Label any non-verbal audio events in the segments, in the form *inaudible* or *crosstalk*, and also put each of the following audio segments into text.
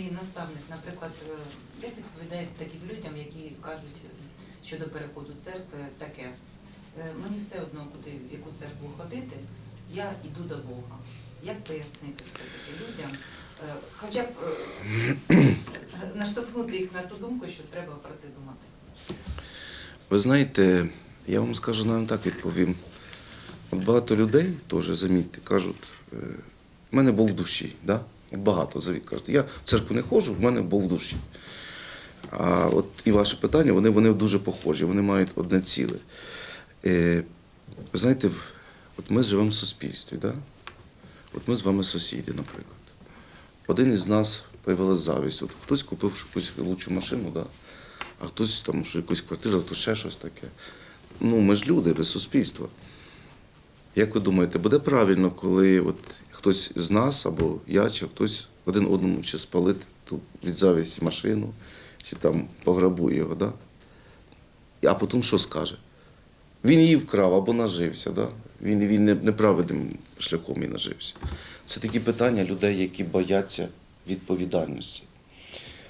і наставник, наприклад, е, як відповідають таким людям, які кажуть щодо переходу церкви таке. е, Мені все одно, куди в яку церкву ходити, я йду до Бога. Як пояснити все-таки людям, е, хоча б наштовхнути їх на ту думку, що треба про це думати? Ви знаєте, я вам скажу, навіть так відповім. От багато людей теж, замітьте, кажуть, в мене був в душі. Да? Багато завік кажуть, я в церкву не ходжу, в мене був в душі. А от і ваше питання, вони, вони дуже похожі, вони мають одне ціле. Е, знаєте, от ми живемо в суспільстві, да? от ми з вами сусіди, наприклад. Один із нас появилась завість. От хтось купив якусь лучшу машину, да? а хтось там що якусь квартиру, хтось ще щось таке. Ну, ми ж люди, ми суспільство. Як ви думаєте, буде правильно, коли от хтось з нас, або я, чи хтось один одному чи спалить ту від завісті машину, чи там пограбує його, да? а потім що скаже? Він її вкрав або нажився, да? він, він не- неправедним шляхом і нажився. Це такі питання людей, які бояться відповідальності.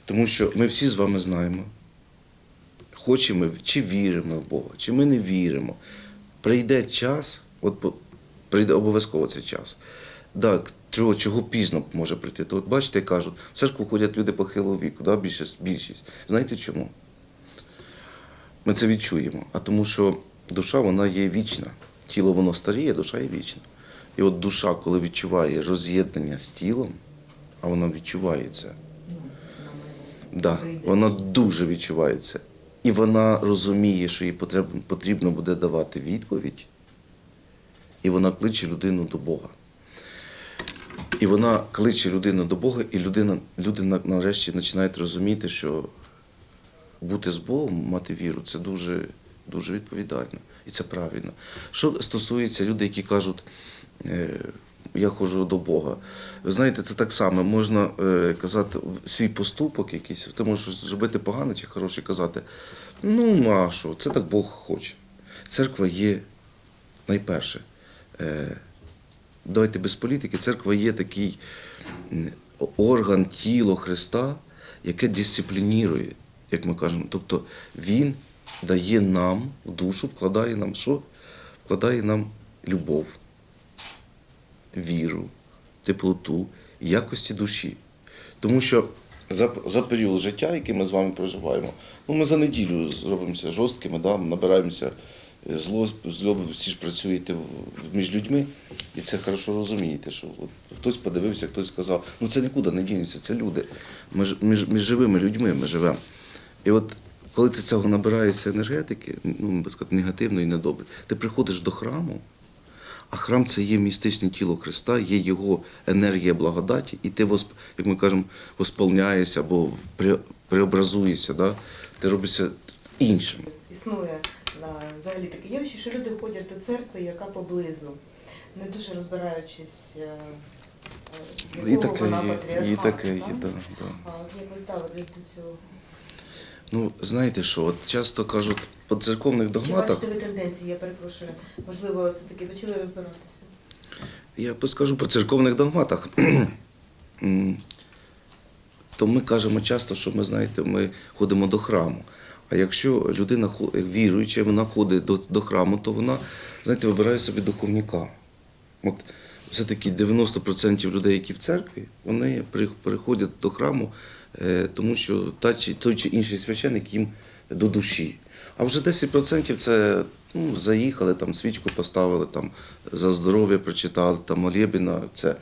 Тому що ми всі з вами знаємо, хочемо чи віримо в Бога, чи ми не віримо. Прийде час, от прийде обов'язково цей час. Так, чого, чого пізно може прийти? То от бачите, я кажу, в церкву ходять люди похилого віку, да, більшість, більшість. Знаєте чому? Ми це відчуємо. А тому що душа вона є вічна. Тіло воно старіє, душа є вічна. І от душа, коли відчуває роз'єднання з тілом, а вона відчуває це. Да, вона дуже відчуває це. І вона розуміє, що їй потрібно буде давати відповідь, і вона кличе людину до Бога. І вона кличе людину до Бога, і людина, люди на- нарешті починають розуміти, що бути з Богом, мати віру, це дуже, дуже відповідально. І це правильно. Що стосується людей, які кажуть, е, я ходжу до Бога. Ви знаєте, це так само. Можна е, казати свій поступок якийсь, ти можеш зробити погане чи хороше, казати, ну а що, це так Бог хоче. Церква є найперше. Е, давайте без політики, церква є такий орган, тіло Христа, яке дисциплінує, як ми кажемо. Тобто Він дає нам душу, вкладає нам що? Вкладає нам любов, віру, теплоту, якості душі. Тому що за, за період життя, який ми з вами проживаємо, ну ми за неділю зробимося жорсткими, да, набираємося зло, зло, всі ж працюєте між людьми, і це хорошо розумієте, що от хтось подивився, хтось сказав, ну це нікуди не дінеться, це люди. Ми ж між, між живими людьми ми живемо. І от коли ти цього набираєшся енергетики, ну, би сказати, і недобре, ти приходиш до храму, а храм це є містичне тіло Христа, є його енергія благодаті, і ти, як ми кажемо, восполняєшся або пре- преобразуєшся, да? ти робишся іншим. Існує взагалі таке явище, що люди ходять до церкви, яка поблизу, не дуже розбираючись, е, е, І таке вона патріархату. і таке є, да, да. А от як ви ставитесь до цього? Ну, знаєте що, от часто кажуть, по церковних Чи догматах, бачите ви тенденції, я перепрошую, можливо, все-таки почали розбиратися? я скажу по церковних догматах. *clears throat* М, То ми кажемо часто, що ми знаєте, ми ходимо до храму. А якщо людина віруюча, вона ходить до, до храму, то вона, знаєте, вибирає собі духовника. От все-таки 90% людей, які в церкві, вони при- приходять до храму, е, тому що та чи той чи інший священник їм до душі. А вже 10% це ну, заїхали, там свічку поставили, там за здоров'я прочитали, там молебіна, це.